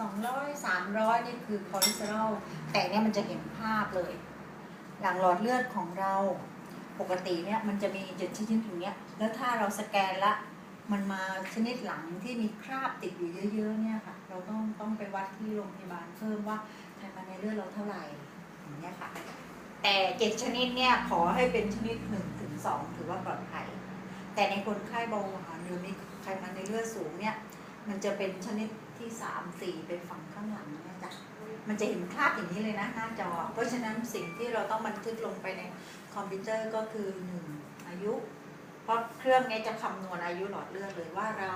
สองร้อยสามร้อยนี่คือคอเลสเตอรอลแต่เนี่ยมันจะเห็นภาพเลย หลังหลอดเลือดของเราปกติเนี่ยมันจะมีจุดชนิดอย่างเงี้ย แล้วถ้าเราสแกนละมันมาชนิดหลังที่มีคราบติดอยู่เยอะๆเนี่ยค่ะ เราต้องต้องไปวัดที่โรงพยาบาลเพิ่มว่าไขมันในเลือดเราเท่าไหร่อย่างเงี้ยค่ะ แต่เจ็ดชนิดเนี่ยขอให้เป็นชนิดหนึ่งถึงสองถือว่าปลอดภัย แต่ในคนไข้เบาหวานหรือมีไขมันในเลือดสูงเนี่ย มันจะเป็นชนิดที่สามสี่เป็นฝั่งข้างหลังเนี่ยจ้ะมันจะเห็นคราบอย่างนี้เลยนะหน้าจอ เพราะฉะนั้นสิ่งที่เราต้องบันทึกลงไปในคอมพิวเตอร์ก็คือหนึ่งอายุ เพราะเครื่องเนี้จะคำนวณอายุหลอดเลือดเลยว่าเรา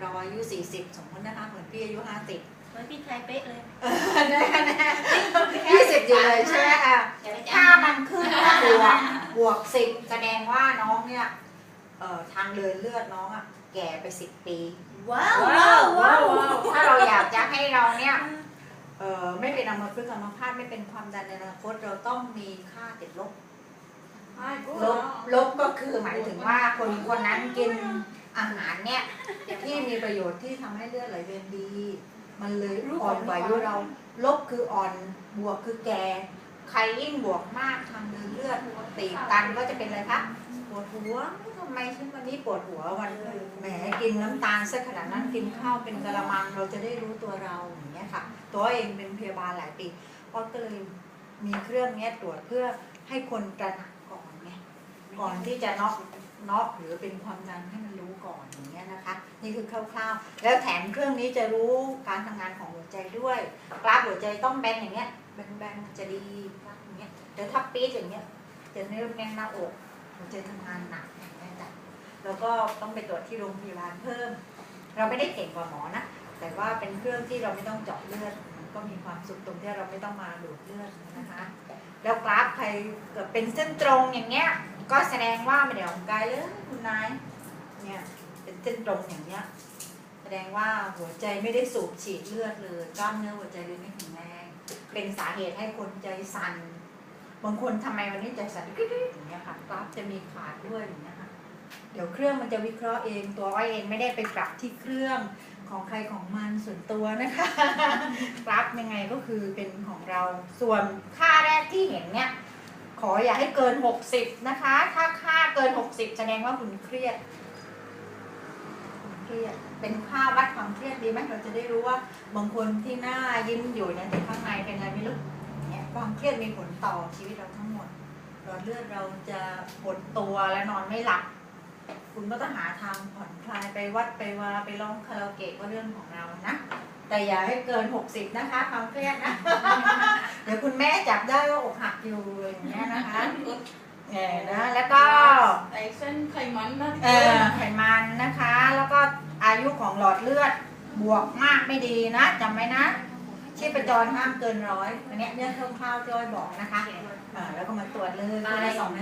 เราอายุ 40 สมมตินะคะเหมือนพี่อายุ 50เหมือนพี่ไทยเป๊ะเลยแน่แน่ยี่สิบอยู่เลยใช่ไหมคะอย่าไปถ้าจ้ามันขึ้นบวกบวกสิบแสดงว่าน้องเนี่ยเอ่อทางเดินเลือดน้องอะ แก่ไปสิบปี ว้าวว้าวว้าวถ้าเราอยากจะให้เราเนี่ยเอ่อไม่เป็นอัมพฤกษ์อัมพาตไม่เป็นความดันในอนาคตเราต้องมีค่าติดลบ ลบลบก็คือหมายถึงว่าคนคนนั้นกินอาหารเนี่ยที่มีประโยชน์ที่ทำให้เลือดไหลเวียนดี มันเลยอ่อนกว่าอายุเรา ลบคืออ่อนบวกคือแก่ ใครยิ่งบวกมากทางเดินเลือดตีบตันก็จะเป็นอะไรคะป วดหัวทำไมฉันวันนี้ปวดหัววันแหมกินน้ำตาลสักขนาดนั้นกินข้าวเป็นกระมังเราจะได้รู้ตัวเราอย่างเงี้ยค่ะ ตัวเองเป็นพยาบาลหลายปีก็เลยมีเครื่องเนี้ยตรวจเพื่อให้คนตระหนักก่อนไงก่อนที่จะน็อกน็อกหรือเป็นความดันให้มันรู้ก่อนอย่างเงี้ยนะคะ นี่คือคร่าวๆ แล้วแถมเครื่องนี้จะรู้การทำงานของหัวใจด้วยกราฟหัวใจต้องแบนอย่างเงี้ยแบนๆจะดีกราฟอย่างเงี้ยแต่ถ้าปี๊ดอย่างเงี้ยจะเริ่มแน่นหน้าอก หัวใจทำงานหนักอย่างเงี้จ้ะแล้วก็ต้องไปตรวจที่โรงพยาบาลเพิ่ม เราไม่ได้เก่งกว่าหมอนะ แต่ว่าเป็นเครื่องที่เราไม่ต้องเจาะเลือดมันก็มีความสุขตรงที่เราไม่ต้องมาดูดเลือดนะคะ แล้วกราฟใครเกิดเป็นเส้นตรงอย่างเงี้ย ก็แสดงว่าไม่ได้ออกกำลังกายเลยคุณนายเนี่ยเป็นเส้นตรงอย่างเงี้ยแสดงว่าหัวใจไม่ได้สูบฉีดเลือดเลยกล้ามเนื้อหัวใจเลยไม่แข็งแรงเป็นสาเหตุให้คนใจสั่น บางคนทำไมวันนี้ใจสั่นกึ๊กอย่างเงี้ยค่ะกราฟจะมีขาดด้วยอย่างเงี้ยค่ะเดี๋ยวเครื่องมันจะวิเคราะห์เองตัวอ้อยเองไม่ได้ไปปรับที่เครื่องของใครของมันส่วนตัวนะคะกราฟยังไงก็คือเป็นของเราส่วนค่าแรกที่เห็นเนี่ยขออย่าให้เกิน 60 นะคะ ถ้าค่าเกิน 60 แสดงว่าคุณเครียดคุณเครียด เป็นค่าวัดความเครียดดีไหมเราจะได้รู้ว่าบางคนที่หน้ายิ้มอยู่เนี่ยแต่ข้างในเป็นอะไรไม่รู้ เนี่ยความเครียดมีผลต่อชีวิตเราทั้งหมดหลอดเลือดเราจะปวดตัวและนอนไม่หลับคุณก็ต้องหาทางผ่อนคลายไปวัดไปวาไปร้องคาราโอเกะก็เรื่องของเรานะแต่อย่าให้เกิน 60 นะคะความเครียดนะเดี๋ยวคุณแม่จับได้ว่าอกหักอยู่อย่างเงี้ยนะคะเออนะแล้วก็ไอ้เส้นไขมันนะเออไขมันนะคะ แล้วก็อายุของหลอดเลือดบวกมากไม่ดีนะจำไว้นะ ชีพจรห้ามเกินร้อยอันเนี้ยเรื่องคร่าวๆที่อ้อยบอกนะคะอ่าแล้วก็มาตรวจเลยคนละสองน